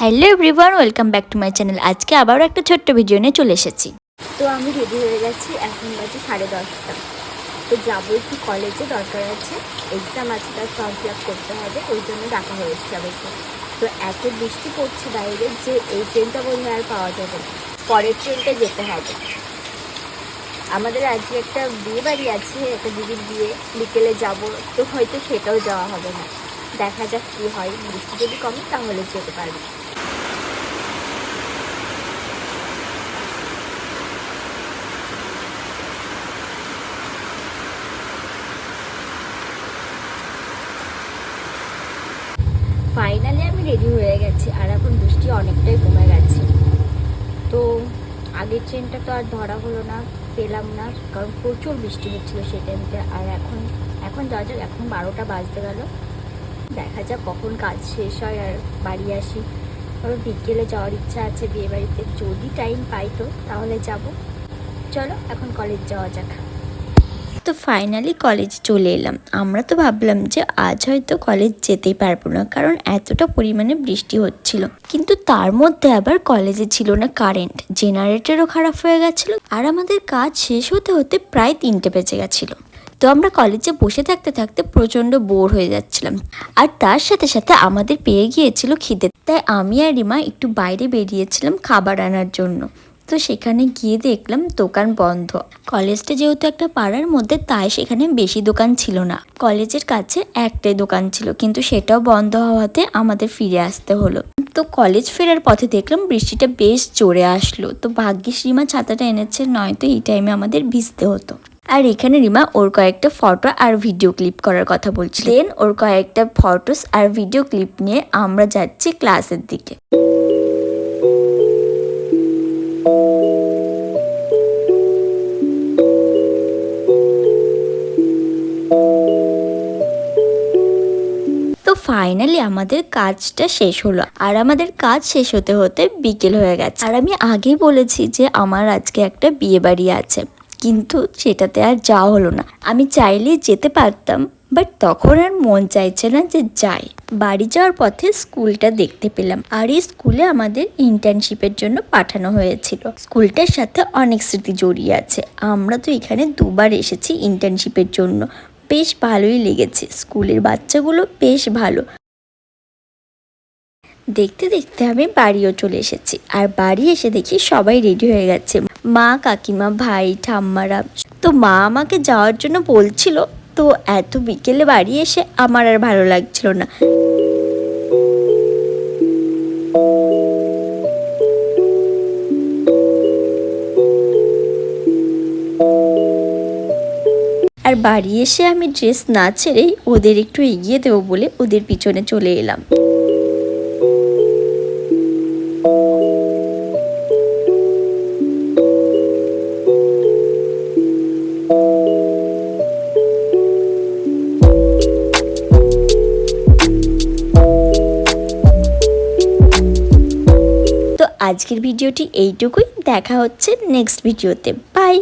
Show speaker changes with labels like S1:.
S1: Hello everyone, welcome back to my channel. আজকে আবারও একটা ছোট্ট ভিডিও নিয়ে চলে এসেছি।
S2: তো আমি রেডি হয়ে গেছি, এখন বাজে সাড়ে দশটা। তো যাব একটু কলেজে দরকার আছে এক্সাম আছে, তার ফর্ম ফিল আপ করতে হবে, ওই জন্য ডাকা হয়েছে সবাইকে তো এত বৃষ্টি পড়ছে বাইরে যে এই ট্রেনটা বোধ আর পাওয়া যাবে না। পরের ট্রেনটা যেতে হবে। আমাদের আজকে একটা বিয়ে বাড়ি আছে, একটা দিদির বিয়ে। বিকেলে যাব, তো হয়তো সেটাও যাওয়া হবে না। দেখা যাক কী হয়। বৃষ্টি যদি কমে, তাহলে যেতে পারবে। ফাইনালি আমি রেডি হয়ে গেছি, আর এখন বৃষ্টি অনেকটাই কমে গেছে। তো আগের ট্রেনটা তো আর ধরা হলো না, পেলাম না, কারণ প্রচুর বৃষ্টি হচ্ছিল সেই টাইমটা আর এখন এখন যাওয়া যাক এখন বারোটা বাজতে গেল। দেখা যাক কখন কাজ শেষ হয় আর বাড়ি আসি। কারণ বিকেলে যাওয়ার ইচ্ছা আছে বিয়ে বাড়িতে যদি টাইম পাই তো, তাহলে যাব। চলো, এখন কলেজ যাওয়া যাক।
S1: তো ফাইনালি কলেজ চলে এলাম। আমরা তো ভাবলাম যে আজ হয়তো কলেজ যেতেই পারব না, কারণ এতটা পরিমাণে বৃষ্টি হচ্ছিল। কিন্তু তার মধ্যে আবার কলেজে ছিল না কারেন্ট জেনারেটরও খারাপ হয়ে গেছিল। আর আমাদের কাজ শেষ হতে হতে প্রায় তিনটে বেজে গেছিল। তো আমরা কলেজে বসে থাকতে থাকতে প্রচণ্ড বোর হয়ে যাচ্ছিলাম। আর তার সাথে সাথে আমাদের পেয়ে গিয়েছিল খিদে। তাই আমি আর রিমা একটু বাইরে বেরিয়েছিলাম খাবার আনার জন্য। তো সেখানে গিয়ে দেখলাম দোকান বন্ধ। কলেজটা যেহেতু একটা পাড়ার মধ্যে, তাই সেখানে বেশি দোকান ছিল না। কলেজের কাছে একটাই দোকান ছিল, কিন্তু সেটাও বন্ধ হওয়াতে আমাদের ফিরে আসতে হলো। তো কলেজ ফেরার পথে দেখলাম বৃষ্টিটা বেশ জোরে আসলো। তো ভাগ্যিস রিমা ছাতাটা এনেছে, নয়তো এই টাইমে আমাদের ভিজতে হতো। আর এখানে রিমা ওর কয়েকটা ফটো আর ভিডিও ক্লিপ করার কথা বলছিল। দেন ওর কয়েকটা ফটোস আর ভিডিও ক্লিপ নিয়ে আমরা যাচ্ছি ক্লাসের দিকে। ফাইনালি আমাদের কাজটা শেষ হলো। আর আমাদের কাজ শেষ হতে হতে বিকেল হয়ে গেছে। আর আমি আগেই বলেছি যে আমার আজকে একটা বিয়ে বাড়ি আছে। কিন্তু সেটাতে আর যাওয়া হলো না। আমি চাইলেই যেতে পারতাম বাট তখন আর মন চাইছে না যে যাই। বাড়ি যাওয়ার পথে স্কুলটা দেখতে পেলাম। আর এই স্কুলে আমাদের ইন্টার্নশিপের জন্য পাঠানো হয়েছিল। স্কুলটার সাথে অনেক স্মৃতি জড়িয়ে আছে। আমরা তো এখানে দুবার এসেছি ইন্টার্নশিপের জন্য। বেশ ভালোই লেগেছে। স্কুলের বাচ্চাগুলো বেশ ভালো। দেখতে দেখতে আমি বাড়িও চলে এসেছি। আর বাড়ি এসে দেখি সবাই রেডি হয়ে গেছে। মা, কাকিমা, ভাই, ঠাম্মারা। তো মা আমাকে যাওয়ার জন্য বলছিল, তো এত বিকেলে বাড়ি এসে আমার আর ভালো লাগছিল না। আর বাড়ি এসে আমি ড্রেস না ছেড়েই ওদের একটু এগিয়ে দেবো বলে ওদের পিছনে চলে এলাম। আজকের ভিডিওটি এইটুকুই। দেখা হচ্ছে নেক্সট ভিডিওতে। বাই